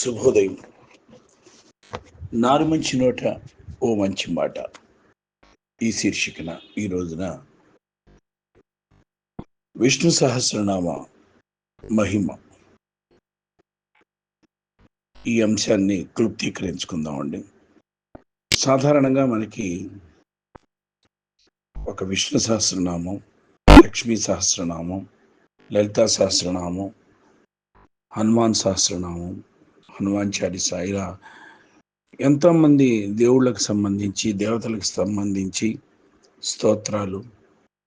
శుభోదయం. నారు మంచి నోట ఓ మంచి మాట. ఈ శీర్షికన ఈ రోజున విష్ణు సహస్రనామ మహిమ. ఈ అంశాన్ని క్లుప్తీకరించుకుందామండి. సాధారణంగా మనకి ఒక విష్ణు సహస్రనామం లక్ష్మీ సహస్రనామం లలితా సహస్రనామం హనుమాన్ సహస్రనామం హనుమాన్ చాలీస ఇలా ఎంతోమంది దేవుళ్ళకు సంబంధించి దేవతలకు సంబంధించి స్తోత్రాలు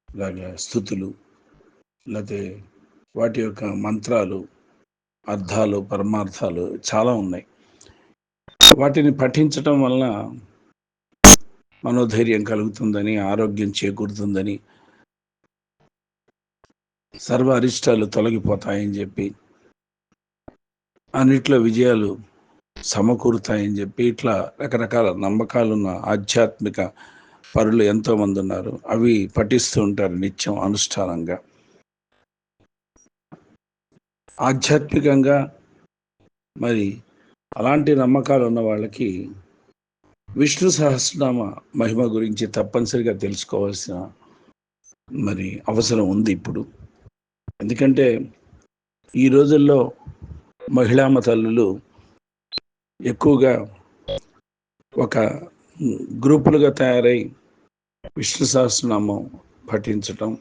అలాగే స్థుతులు లేకపోతే వాటి యొక్క మంత్రాలు అర్థాలు పరమార్థాలు చాలా ఉన్నాయి. వాటిని పఠించటం వలన మనోధైర్యం కలుగుతుందని ఆరోగ్యం చేకూరుతుందని సర్వ అరిష్టాలు తొలగిపోతాయని చెప్పి అన్నిట్లో విజయాలు సమకూరుతాయని చెప్పి ఇట్లా రకరకాల నమ్మకాలున్న ఆధ్యాత్మిక పరులు ఎంతోమంది ఉన్నారు. అవి పఠిస్తూ ఉంటారు నిత్యం అనుష్ఠానంగా. ఆధ్యాత్మికంగా మరి అలాంటి నమ్మకాలు ఉన్న వాళ్ళకి విష్ణు సహస్రనామ మహిమ గురించి తప్పనిసరిగా తెలుసుకోవాల్సిన మరి అవసరం ఉంది ఇప్పుడు. ఎందుకంటే ఈ రోజుల్లో మహిళామ తల్లులు ఎక్కువగా ఒక గ్రూపులుగా తయారై విష్ణు సహస్రనామం పఠించటం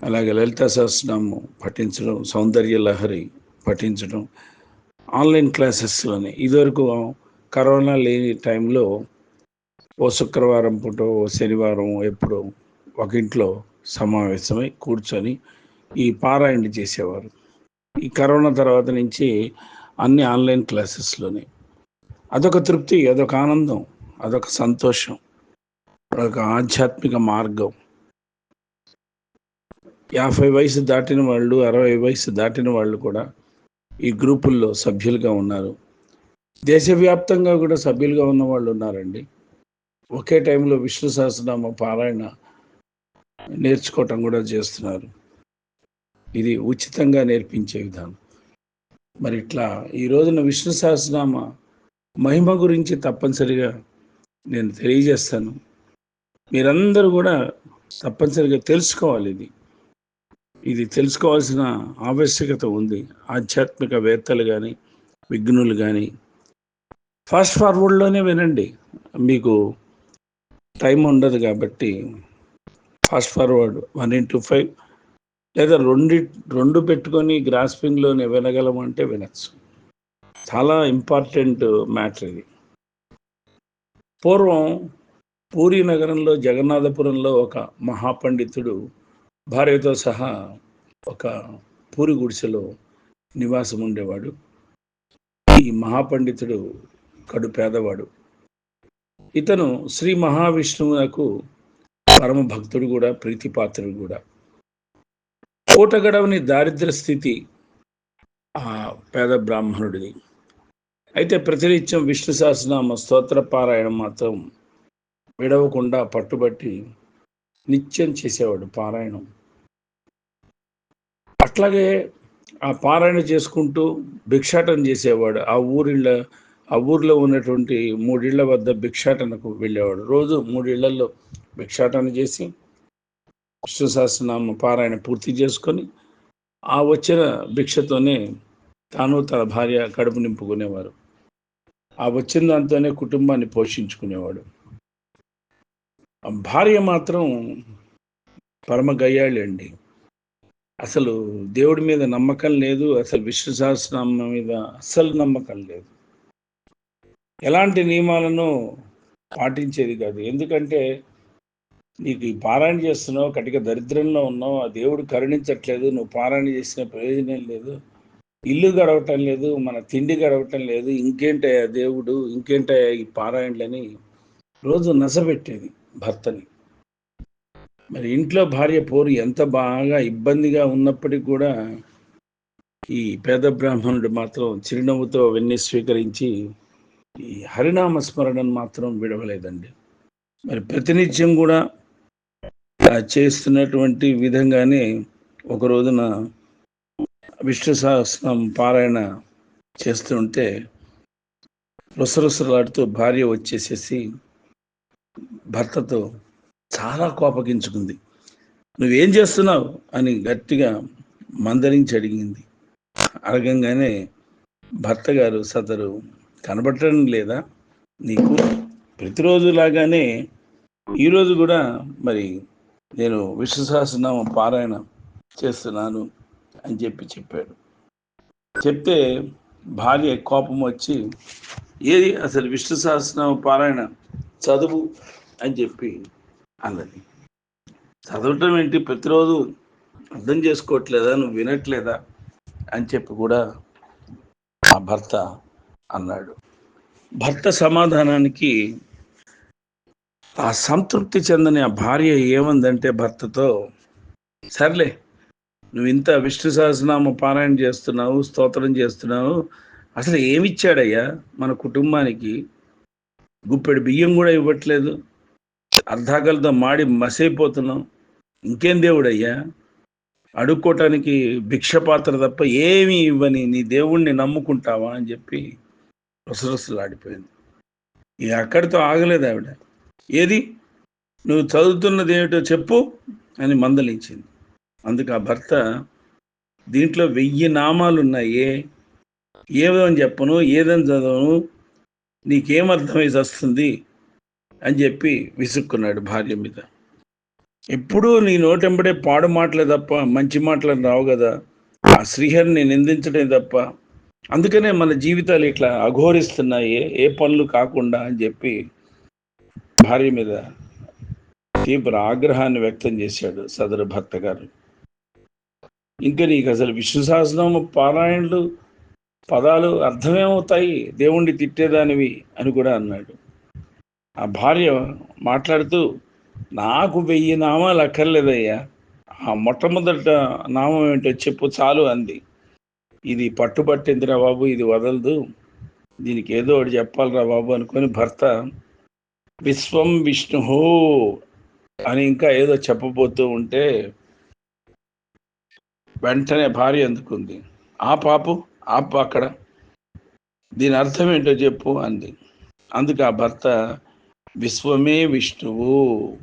అలాగే లలిత సహస్రనామం పఠించడం సౌందర్య లహరి పఠించడం ఆన్లైన్ క్లాసెస్లోనే. ఇదివరకు కరోనా లేని టైంలో ఓ శుక్రవారం పూట ఓ శనివారం ఎప్పుడో ఒక ఇంట్లో సమావేశమై కూర్చొని ఈ పారాయణ చేసేవారు. ఈ కరోనా తర్వాత నుంచి అన్ని ఆన్లైన్ క్లాసెస్లోనే. అదొక తృప్తి అదొక ఆనందం అదొక సంతోషం అదొక ఆధ్యాత్మిక మార్గం. యాభై వయసు దాటిన వాళ్ళు అరవై వయసు దాటిన వాళ్ళు కూడా ఈ గ్రూపుల్లో సభ్యులుగా ఉన్నారు. దేశవ్యాప్తంగా కూడా సభ్యులుగా ఉన్న వాళ్ళు ఉన్నారండి. ఒకే టైంలో విష్ణు సహస్రనామ పారాయణ నేర్చుకోవటం కూడా చేస్తున్నారు. ఇది ఉచితంగా నేర్పించే విధానం. మరి ఇట్లా ఈ రోజున విష్ణు సహస్రనామ మహిమ గురించి తప్పనిసరిగా నేను తెలియజేస్తాను. మీరందరూ కూడా తప్పనిసరిగా తెలుసుకోవాలి ఇది. ఇది తెలుసుకోవాల్సిన ఆవశ్యకత ఉంది. ఆధ్యాత్మిక వేత్తలు కానీ విఘ్నులు కానీ ఫాస్ట్ ఫార్వర్డ్లోనే వినండి. మీకు టైం ఉండదు కాబట్టి fast forward one into five లేదా రెండు రెండు పెట్టుకొని గ్రాస్పింగ్లోనే వినగలమంటే వినచ్చు. చాలా ఇంపార్టెంట్ మ్యాటర్ ఇది. పూర్వం పూరి నగరంలో జగన్నాథపురంలో ఒక మహాపండితుడు భార్యతో సహా ఒక పూరి గుడిసెలో నివాసం ఉండేవాడు. ఈ మహాపండితుడు కడు పేదవాడు. ఇతను శ్రీ మహావిష్ణువునకు పరమ భక్తుడు కూడా ప్రీతిపాత్రుడు కూడా. పూట గడవని దారిద్ర స్థితి ఆ పేద బ్రాహ్మణుడిది. అయితే ప్రతినిత్యం విష్ణు సహస్రనామ స్తోత్ర పారాయణం మాత్రం విడవకుండా పట్టుబట్టి నిత్యం చేసేవాడు పారాయణం. అట్లాగే ఆ పారాయణ చేసుకుంటూ భిక్షాటన చేసేవాడు. ఆ ఊరిళ్ళ ఆ ఊర్లో ఉన్నటువంటి మూడిళ్ళ వద్ద భిక్షాటనకు వెళ్ళేవాడు. రోజు మూడిళ్ళలో భిక్షాటన చేసి విష్ణు పారాయణ పూర్తి చేసుకొని ఆ వచ్చిన భిక్షతోనే తాను తన భార్య కడుపు నింపుకునేవారు. ఆ వచ్చిన దాంతోనే కుటుంబాన్ని పోషించుకునేవాడు. ఆ భార్య మాత్రం పరమ గయ్యాళి అండి. అసలు దేవుడి మీద నమ్మకం లేదు అసలు విష్ణు సహస్రనామం మీద అస్సలు నమ్మకం లేదు. ఎలాంటి నియమాలను పాటించేది కాదు. ఎందుకంటే నీకు ఈ పారాయణ చేస్తున్నావు కటిక దరిద్రంలో ఉన్నావు ఆ దేవుడు కరుణించట్లేదు నువ్వు పారాయణ చేసిన ప్రయోజనం లేదు ఇల్లు గడవటం లేదు మన తిండి గడవటం లేదు ఇంకేంటయ్యా దేవుడు ఇంకేంటయ్యా ఈ పారాయణలని రోజు నసబెట్టేది భర్తని. మరి ఇంట్లో భార్య పోరు ఎంత బాగా ఇబ్బందిగా ఉన్నప్పటికీ కూడా ఈ పేద బ్రాహ్మణుడు మాత్రం చిరునవ్వుతో అవన్నీ స్వీకరించి ఈ హరినామ స్మరణను మాత్రం విడవలేదండి. మరి ప్రతినిత్యం కూడా చేస్తున్నటువంటి విధంగానే ఒక రోజున విష్ణు సహస్రం పారాయణ చేస్తుంటే రుసరుసలాడుతూ భార్య వచ్చేసేసి భర్తతో చాలా కోపగించుకుంది. నువ్వేం చేస్తున్నావు? అని గట్టిగా మందరించి అడిగింది. అడగంగానే భర్త గారు సదరు కనబడటం లేదా? నీకు ప్రతిరోజు లాగానే ఈరోజు కూడా మరి నేను విశ్వసహస్రనామం పారాయణ చేస్తున్నాను అని చెప్పి చెప్పాడు. చెప్తే భార్య కోపం వచ్చి ఏది అసలు విష్ణు సహస్రనామ పారాయణ చదువు అని చెప్పి అన్నది చదవటం ఏంటి? ప్రతిరోజు అర్థం చేసుకోవట్లేదా? నువ్వు వినట్లేదా? అని చెప్పి కూడా ఆ భర్త అన్నాడు. భర్త సమాధానానికి ఆ సంతృప్తి చెందని ఆ భార్య ఏమందంటే భర్తతో సర్లే నువ్వు ఇంత విష్ణు సహస్రనామ పారాయణ చేస్తున్నావు స్తోత్రం చేస్తున్నావు అసలు ఏమిచ్చాడయ్యా మన కుటుంబానికి? గుప్పెడు బియ్యం కూడా ఇవ్వట్లేదు. అర్ధాకలతో మాడి మసైపోతున్నాం. ఇంకేం దేవుడయ్యా? అడుక్కోవటానికి భిక్షపాత్ర తప్ప ఏమీ ఇవ్వని నీ దేవుణ్ణి నమ్ముకుంటావా? అని చెప్పి రుసరుసలాడిపోయింది. ఇక అక్కడితో ఆగలేదు ఆవిడ. ఏది? నువ్వు చదువుతున్నది ఏమిటో చెప్పు అని మందలించింది. అందుకు ఆ భర్త దీంట్లో వెయ్యి నామాలు ఉన్నాయే ఏదని చెప్పను ఏదని చదవను నీకేమర్థమై వస్తుంది అని చెప్పి విసుక్కున్నాడు భార్య మీద. ఎప్పుడూ నీ నోటెంబడే పాడు మాటలే తప్ప మంచి మాటలు రావు కదా ఆ శ్రీహరిని నిందించడే తప్ప. అందుకనే మన జీవితాలు ఇట్లా అఘోరిస్తున్నాయి ఏ పనులు కాకుండా అని చెప్పి భార్య మీద తీవ్ర ఆగ్రహాన్ని వ్యక్తం చేశాడు సదరు భర్త గారు. ఇంకా నీకు అసలు విష్ణు సహస్రనామ పారాయణలు పదాలు అర్థమేమవుతాయి? దేవుణ్ణి తిట్టేదానివి అని కూడా అన్నాడు. ఆ భార్య మాట్లాడుతూ నాకు వెయ్యి నామాలు అక్కర్లేదయ్యా. ఆ మొట్టమొదట నామం ఏంటో చెప్పు చాలు అంది. ఇది పట్టుబట్టిందిరా బాబు? ఇది వదలదు. దీనికి ఏదో ఒకటి చెప్పాలిరా బాబు అనుకొని భర్త విశ్వం విష్ణు అని ఇంకా ఏదో చెప్పబోతూ ఉంటే వెంటనే భార్య అందుకుంది. ఆ పాపు ఆపు అక్కడ. దీని అర్థం ఏంటో చెప్పు అంది. అందుకు ఆ భర్త విశ్వమే విష్ణువు.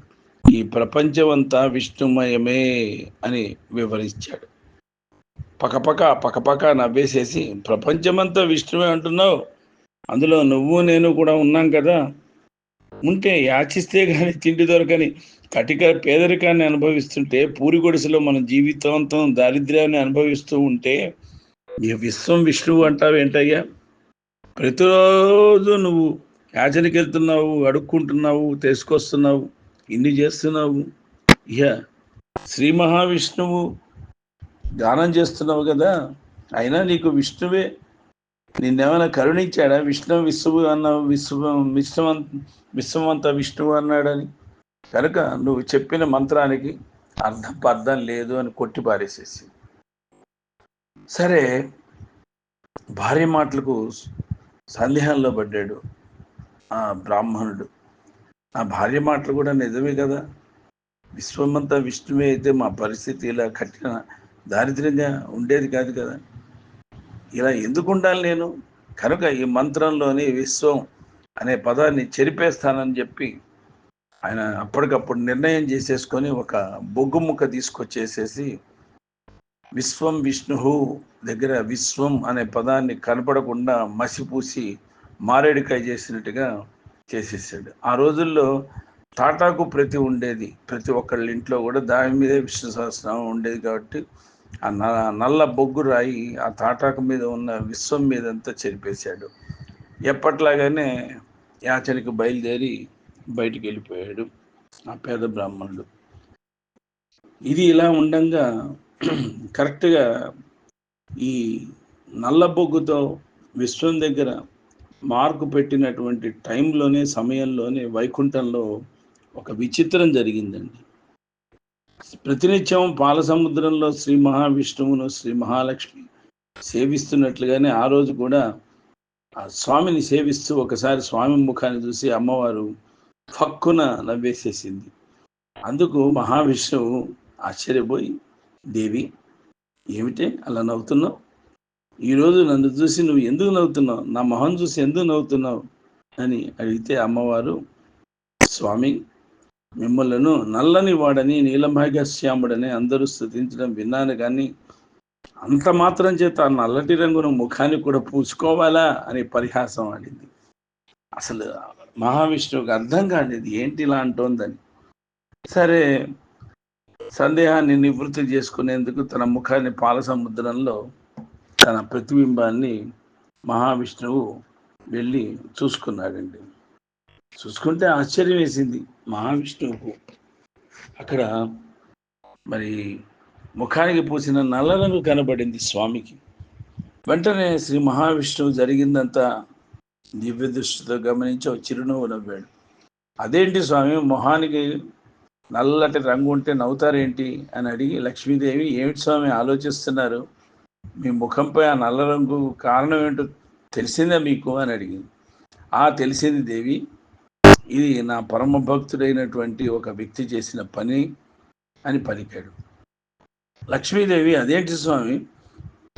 ఈ ప్రపంచమంతా విష్ణుమయమే అని వివరించాడు. పకపక పకపక నవ్వేసేసి ప్రపంచమంతా విష్ణువే అంటున్నావు? అందులో నువ్వు నేను కూడా ఉన్నాం కదా. ఉంటే యాచిస్తే కానీ తిండి దొరకని కటిక పేదరికాన్ని అనుభవిస్తుంటే పూరి గుడిసెలో మన జీవితాంతం దారిద్ర్యాన్ని అనుభవిస్తూ ఉంటే ఈ విశ్వం విష్ణువు అంటావు ఏంటయ్యా? ప్రతిరోజు నువ్వు యాచనకి వెళ్తున్నావు అడుక్కుంటున్నావు తీసుకొస్తున్నావు ఇన్ని చేస్తున్నావు. ఇహ శ్రీ మహావిష్ణువు గానం చేస్తున్నావు కదా? అయినా నీకు విష్ణువే నిన్నేమైనా కరుణించాడా? విష్ణు విశ్వ అన్న విశ్వం విశ్వం విశ్వమంతా విష్ణువు అన్నాడని. కనుక నువ్వు చెప్పిన మంత్రానికి అర్థం అర్థం లేదు అని కొట్టి పారేసేసి. సరే భార్య మాటలకు సందేహంలో పడ్డాడు ఆ బ్రాహ్మణుడు. ఆ భార్య మాటలు కూడా నిజమే కదా? విశ్వమంతా విష్ణువే అయితే మా పరిస్థితి ఇలా కట్టిన దారిద్ర్యంగా ఉండేది కాదు కదా? ఇలా ఎందుకు ఉండాలి నేను? కనుక ఈ మంత్రంలోని విశ్వం అనే పదాన్ని చెరిపేస్తానని చెప్పి ఆయన అప్పటికప్పుడు నిర్ణయం చేసేసుకొని ఒక బొగ్గు ముక్క తీసుకొచ్చేసేసి విశ్వం విష్ణు దగ్గర విశ్వం అనే పదాన్ని కనపడకుండా మసిపూసి మారేడికాయ చేసినట్టుగా చేసేసాడు. ఆ రోజుల్లో తాటాకు ప్రతి ఉండేది. ప్రతి ఒక్కళ్ళ ఇంట్లో కూడా దాని మీదే విష్ణు సహస్రనామం ఉండేది కాబట్టి ఆ నల్ల బొగ్గు రాయి ఆ తాటాకు మీద ఉన్న విశ్వం మీదంతా చెరిపేశాడు. ఎప్పట్లాగానే యాచనకి బయలుదేరి బయటికి వెళ్ళిపోయాడు ఆ పేద బ్రాహ్మణుడు. ఇది ఇలా ఉండంగా కరెక్ట్గా ఈ నల్ల బొగ్గుతో విశ్వం దగ్గర మార్కు పెట్టినటువంటి టైంలోనే సమయంలోనే వైకుంఠంలో ఒక విచిత్రం జరిగిందండి. ప్రతినిత్యం పాల సముద్రంలో శ్రీ మహావిష్ణువును శ్రీ మహాలక్ష్మి సేవిస్తున్నట్లుగానే ఆ రోజు కూడా ఆ స్వామిని సేవిస్తూ ఒకసారి స్వామి ముఖాన్ని చూసి అమ్మవారు ఫక్కున నవ్వేసేసింది. అందుకు మహావిష్ణువు ఆశ్చర్యపోయి దేవి ఏమిటే అలా నవ్వుతున్నావు? ఈరోజు నన్ను చూసి నువ్వు ఎందుకు నవ్వుతున్నావు? నా మొహం చూసి ఎందుకు నవ్వుతున్నావు? అని అడిగితే అమ్మవారు స్వామి మిమ్మల్ని నల్లని వాడని నీలభాగ్యశ్యాముడని అందరూ స్థుతించడం విన్నాను కానీ అంత మాత్రం చేత ఆ నల్లటి రంగును ముఖానికి కూడా పూసుకోవాలా అని పరిహాసం ఆడింది. అసలు మహావిష్ణువుకి అర్థం కాలేదు ఏంటి ఇలా అంటోందని. సరే సందేహాన్ని నివృత్తి చేసుకునేందుకు తన ముఖాన్ని పాల సముద్రంలో తన ప్రతిబింబాన్ని మహావిష్ణువు వెళ్ళి చూసుకున్నాడండి. చూసుకుంటే ఆశ్చర్యం వేసింది మహావిష్ణువుకు. అక్కడ మరి ముఖానికి పూసిన నల్ల రంగు కనబడింది స్వామికి. వెంటనే శ్రీ మహావిష్ణువు జరిగిందంతా దివ్య దృష్టితో గమనించి ఒక చిరునవ్వు నవ్వాడు. అదేంటి స్వామి మొహానికి నల్లటి రంగు ఉంటే నవ్వుతారేంటి? అని అడిగి లక్ష్మీదేవి ఏమిటి స్వామి ఆలోచిస్తున్నారు? మీ ముఖంపై ఆ నల్ల రంగు కారణం ఏంటో తెలిసిందా మీకు? అని అడిగింది. ఆ తెలిసింది దేవి ఇది నా పరమ భక్తుడైనటువంటి ఒక వ్యక్తి చేసిన పని అని పలికాడు. లక్ష్మీదేవి అదేంటి స్వామి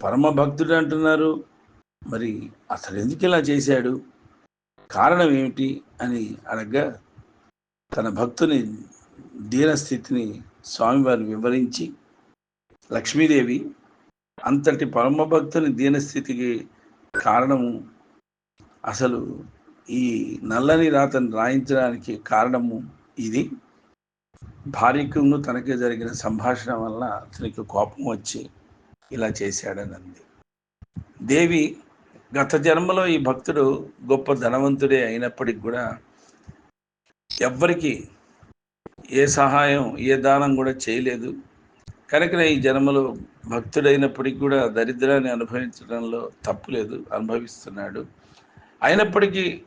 పరమ భక్తుడు అంటున్నారు. మరి అసలు ఎందుకు ఇలా చేశాడు? కారణం ఏమిటి అని అడగ్గా తన భక్తుని దీనస్థితిని స్వామివారు వివరించి లక్ష్మీదేవి అంతటి పరమ భక్తుని దీనస్థితికి కారణము అసలు ఈ నల్లని రాతను రాయించడానికి కారణము ఇది. భార్యకును తనకే జరిగిన సంభాషణ వల్ల అతనికి కోపం వచ్చి ఇలా చేశాడని అంది. దేవి గత జన్మలో ఈ భక్తుడు గొప్ప ధనవంతుడే అయినప్పటికి కూడా ఎవ్వరికి ఏ సహాయం ఏ దానం కూడా చేయలేదు. కనుక ఈ జన్మలో భక్తుడైనప్పటికీ కూడా దరిద్రాన్ని అనుభవించడంలో తప్పులేదు అనుభవిస్తున్నాడు. అయినప్పటికీ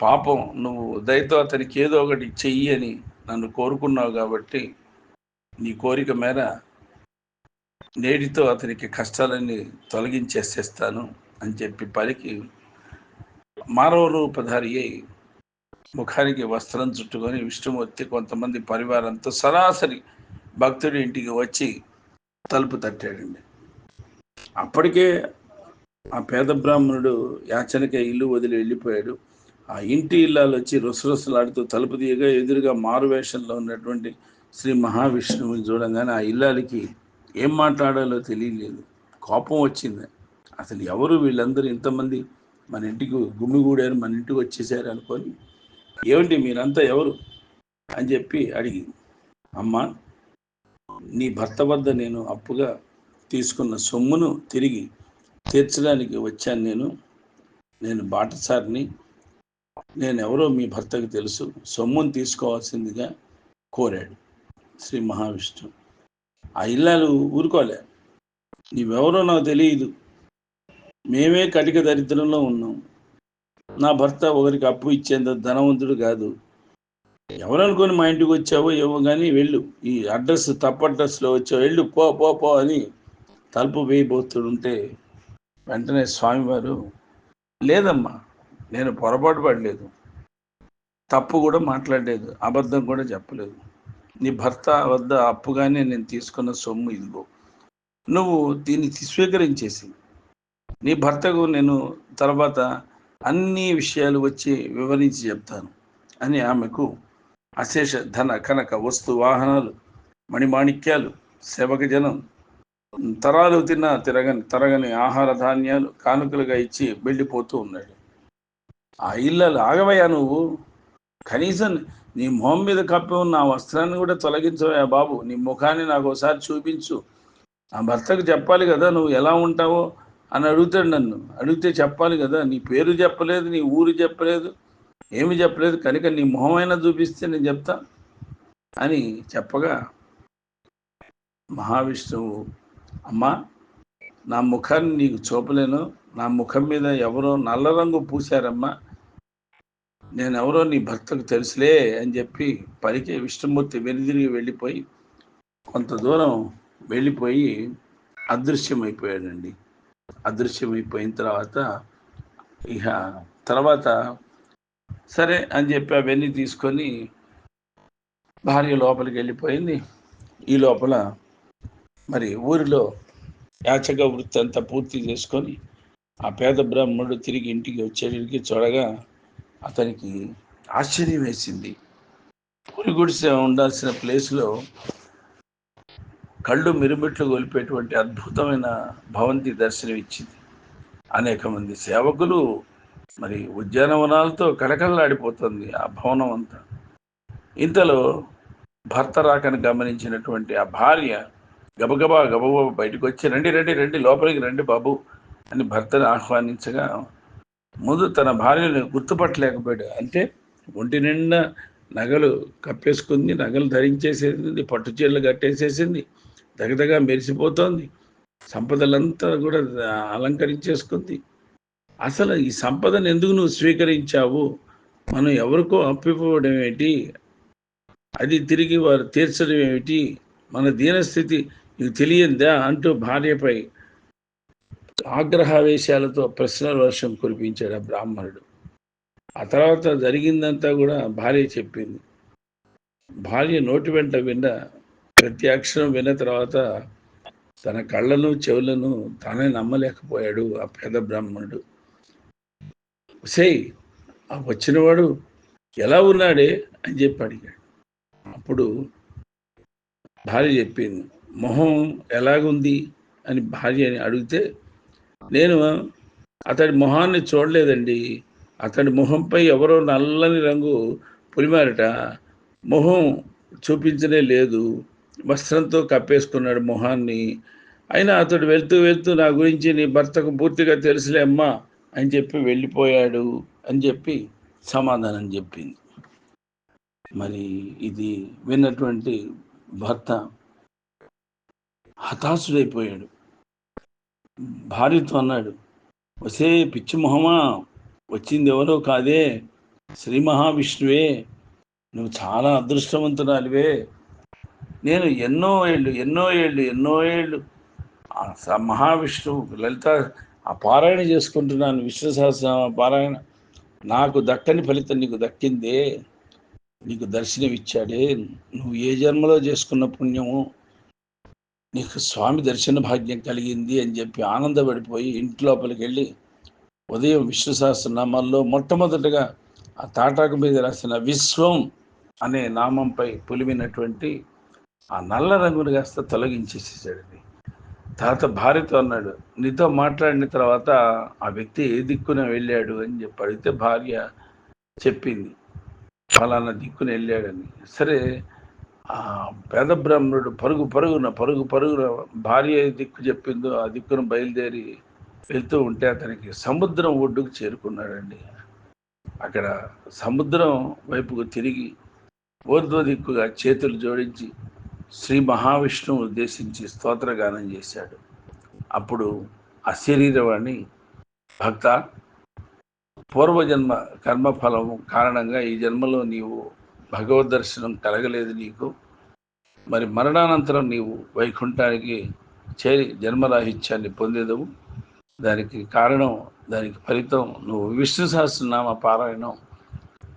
పాపం నువ్వు దయతో అతనికి ఏదో ఒకటి చెయ్యి అని నన్ను కోరుకున్నావు కాబట్టి నీ కోరిక మేర నేటితో అతనికి కష్టాలన్నీ తొలగించేసేస్తాను అని చెప్పి పలికి మానవ రూపధారి అయి ముఖానికి వస్త్రం చుట్టుకొని విష్ణుమూర్తి కొంతమంది పరివారంతో సరాసరి భక్తుడి ఇంటికి వచ్చి తలుపు తట్టాడండి. అప్పటికే ఆ పేద బ్రాహ్మణుడు యాచనకే ఇల్లు వదిలి వెళ్ళిపోయాడు. ఆ ఇంటి ఇల్లాలు వచ్చి రుసరుసలాడుతూ తలుపు తీయగా ఎదురుగా మారువేషంలో ఉన్నటువంటి శ్రీ మహావిష్ణువుని చూడంగానే ఆ ఇల్లాలకి ఏం మాట్లాడాలో తెలియలేదు. కోపం వచ్చింది. అసలు ఎవరు వీళ్ళందరూ ఇంతమంది మన ఇంటికి గుమ్మిగూడారు మన ఇంటికి వచ్చేసారు అనుకొని ఏమిటి మీరంతా ఎవరు? అని చెప్పి అడిగి అమ్మా నీ భర్త వద్ద నేను అప్పుగా తీసుకున్న సొమ్మును తిరిగి తీర్చడానికి వచ్చాను నేను. నేను బాటసారిని నేను ఎవరో మీ భర్తకు తెలుసు. సొమ్మును తీసుకోవాల్సిందిగా కోరాడు శ్రీ మహావిష్ణువు ఆ ఇల్లాలు ఊరుకోలే. నీవెవరో నాకు తెలియదు. మేమే కటిక దరిద్రంలో ఉన్నాం. నా భర్త ఒకరికి అప్పు ఇచ్చేంత ధనవంతుడు కాదు. ఎవరనుకొని మా ఇంటికి వచ్చావో ఏవో కానీ వెళ్ళు. ఈ అడ్రస్ తప్పు అడ్రస్లో వచ్చావు వెళ్ళు. పో పో పో అని తలుపు వేయబోతుంటే వెంటనే స్వామివారు లేదమ్మా నేను పొరపాటు పడలేదు. తప్పు కూడా మాట్లాడలేదు. అబద్ధం కూడా చెప్పలేదు. నీ భర్త వద్ద అప్పుగానే నేను తీసుకున్న సొమ్ము ఇదిగో. నువ్వు దీన్ని స్వీకరించేసి నీ భర్తకు నేను తర్వాత అన్ని విషయాలు వచ్చి వివరించి చెప్తాను అని ఆమెకు అశేష ధన కనక వస్తు వాహనాలు మణిమాణిక్యాలు సేవక జనం తరాలు తిన్న తిరగని తరగని ఆహార ధాన్యాలు కానుకలుగా ఇచ్చి వెళ్ళిపోతూ ఉన్నాడు. ఆ ఇళ్ళలు ఆగవయ్యా నువ్వు. కనీసం నీ మొహం మీద కప్పి ఉన్న ఆ వస్త్రాన్ని కూడా తొలగించవయ్యా బాబు. నీ ముఖాన్ని నాకు ఒకసారి చూపించు. ఆ భర్తకు చెప్పాలి కదా నువ్వు ఎలా ఉంటావో అని అడుగుతాడు నన్ను. అడిగితే చెప్పాలి కదా నీ పేరు చెప్పలేదు నీ ఊరు చెప్పలేదు ఏమి చెప్పలేదు కనుక నీ మొహమైనా చూపిస్తే నేను చెప్తా అని చెప్పగా మహావిష్ణువు అమ్మా నా ముఖాన్ని నీకు చూపలేను నా ముఖం మీద ఎవరో నల్ల రంగు పూశారమ్మా నేనెవరో నీ భర్తకు తెలుసులే అని చెప్పి పలికే విష్ణుమూర్తి వెనుదిరిగి వెళ్ళిపోయి కొంత దూరం వెళ్ళిపోయి అదృశ్యమైపోయాడండి. అదృశ్యమైపోయిన తర్వాత ఇక తర్వాత సరే అని చెప్పి అవన్నీ తీసుకొని భార్య లోపలికి వెళ్ళిపోయింది. ఈ లోపల మరి ఊరిలో యాచక వృత్తి అంతా పూర్తి చేసుకొని ఆ పేద బ్రాహ్మణుడు తిరిగి ఇంటికి వచ్చేటికి చూడగా అతనికి ఆశ్చర్యం వేసింది. పులి గుడిసె ఉండాల్సిన ప్లేస్లో కళ్ళు మిరుమిట్లు గొలిపేటువంటి అద్భుతమైన భవంతి దర్శనం ఇచ్చింది అనేక మంది సేవకులు మరి ఉద్యానవనాలతో కలకలలాడిపోతుంది ఆ భవనం అంతా. ఇంతలో భర్త రాకని గమనించినటువంటి ఆ భార్య గబగబా గబగబా బయటకు వచ్చి రండి రండి రండి లోపలికి రండి బాబు అని భర్తను ఆహ్వానించగా ముందు తన భార్యను గుర్తుపట్టలేకపోయాడు. అంటే ఒంటి నిండా నగలు కప్పేసుకుంది నగలు ధరించేసేసింది పట్టు చీరలు కట్టేసేసింది దగదగా మెరిసిపోతోంది సంపదలంతా కూడా అలంకరించేసుకుంది. అసలు ఈ సంపదను ఎందుకు నువ్వు స్వీకరించావు? మనం ఎవరికో అప్పిపోవడం ఏమిటి? అది తిరిగి వారు తీర్చడం ఏమిటి? మన దీనస్థితి నీకు తెలియందా? అంటూ భార్యపై ఆగ్రహావేశాలతో ప్రశ్నల వర్షం కురిపించాడు ఆ బ్రాహ్మణుడు. ఆ తర్వాత జరిగిందంతా కూడా భార్య చెప్పింది. భార్య నోటి వెంట విన్న ప్రతి అక్షరం విన్న తర్వాత తన కళ్ళను చెవులను తానే నమ్మలేకపోయాడు ఆ పేద బ్రాహ్మణుడు. సేయ్ ఆ వచ్చినవాడు ఎలా ఉన్నాడే అని చెప్పి అడిగాడు. అప్పుడు భార్య చెప్పింది మొహం ఎలాగుంది? అని భార్య అని అడిగితే నేను అతడి మొహాన్ని చూడలేదండి. అతడి మొహంపై ఎవరో నల్లని రంగు పులిమారట. మొహం చూపించనే లేదు. వస్త్రంతో కప్పేసుకున్నాడు మొహాన్ని. అయినా అతడు వెళ్తూ వెళ్తూ నా గురించి నీ భర్తకు పూర్తిగా తెలుసులే అమ్మా అని చెప్పి వెళ్ళిపోయాడు అని చెప్పి సమాధానం చెప్పింది. మరి ఇది విన్నటువంటి భర్త హతాశుడైపోయాడు. భార్యతో అన్నాడు వసే పిచ్చి మొహమా? వచ్చింది ఎవరో కాదే. శ్రీ మహావిష్ణువే. నువ్వు చాలా అదృష్టవంతురాలివే. నేను ఎన్నో ఏళ్ళు ఎన్నో ఏళ్ళు ఎన్నో ఏళ్ళు మహావిష్ణువు లలిత ఆ పారాయణ చేసుకుంటున్నాను. విష్ణు సహస్రనామ పారాయణ. నాకు దక్కని ఫలితం నీకు దక్కిందే. నీకు దర్శనం ఇచ్చాడే నువ్వు ఏ జన్మలో చేసుకున్న పుణ్యము నీకు స్వామి దర్శన భాగ్యం కలిగింది అని చెప్పి ఆనందపడిపోయి ఇంటి లోపలికి వెళ్ళి ఉదయం విష్ణు సహస్రనామాల్లో మొట్టమొదటగా ఆ తాటాకు మీద రాసిన విశ్వం అనే నామంపై పులిమినటువంటి ఆ నల్ల రంగును కాస్త తొలగించేసేసాడండి తర్వాత భార్యతో అన్నాడు నీతో మాట్లాడిన తర్వాత ఆ వ్యక్తి ఏ దిక్కున వెళ్ళాడు అని చెప్పి అడిగితే భార్య చెప్పింది ఫలానా దిక్కున వెళ్ళాడని. సరే పేద బ్రాహ్మణుడు పరుగు పరుగున పరుగు పరుగున భార్య దిక్కు చెప్పిందో ఆ దిక్కును బయలుదేరి వెళ్తూ ఉంటే అతనికి సముద్రం ఒడ్డుకు చేరుకున్నాడండి. అక్కడ సముద్రం వైపుకు తిరిగి ఊర్ధ్వ దిక్కుగా చేతులు జోడించి శ్రీ మహావిష్ణువు ఉద్దేశించి స్తోత్రగానం చేశాడు. అప్పుడు ఆ శరీరవాణి భక్త పూర్వజన్మ కర్మఫలం కారణంగా ఈ జన్మలో నీవు భగవద్ దర్శనం కలగలేదు నీకు. మరి మరణానంతరం నీవు వైకుంఠానికి చేరి జన్మరాహిత్యాన్ని పొందేదవు. దానికి కారణం దానికి ఫలితం నువ్వు విష్ణు సహస్రనామ పారాయణం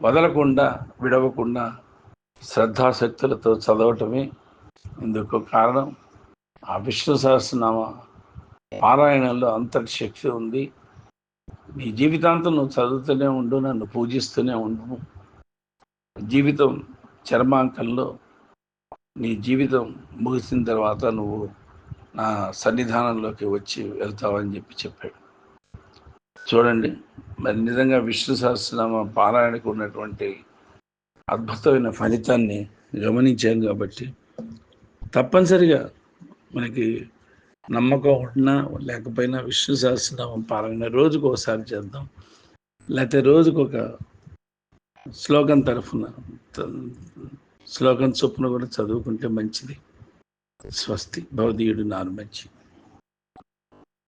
వదలకుండా విడవకుండా శ్రద్ధాశక్తులతో చదవటమే ఇందుకు కారణం. ఆ విష్ణు సహస్రనామ పారాయణంలో అంతటి శక్తి ఉంది. నీ జీవితాంతం నువ్వు చదువుతూనే ఉండు నన్ను పూజిస్తూనే ఉండు. జీవితం చర్మాంకంలో నీ జీవితం ముగిసిన తర్వాత నువ్వు నా సన్నిధానంలోకి వచ్చి వెళ్తావని చెప్పి చెప్పాడు. చూడండి మరి నిజంగా విష్ణు సహస్రనామ పారాయణకు ఉన్నటువంటి అద్భుతమైన ఫలితాన్ని గమనించాం కాబట్టి తప్పనిసరిగా మనకి నమ్మకం ఉన్నా లేకపోయినా విష్ణు సహస్రనామం పారాయణ రోజుకు ఒకసారి చేద్దాం. లేకపోతే రోజుకు ఒక శ్లోకం తరఫున. శ్లోకం చొప్పున కూడా చదువుకుంటే మంచిది. స్వస్తి భవదీయుడు నారు మంచి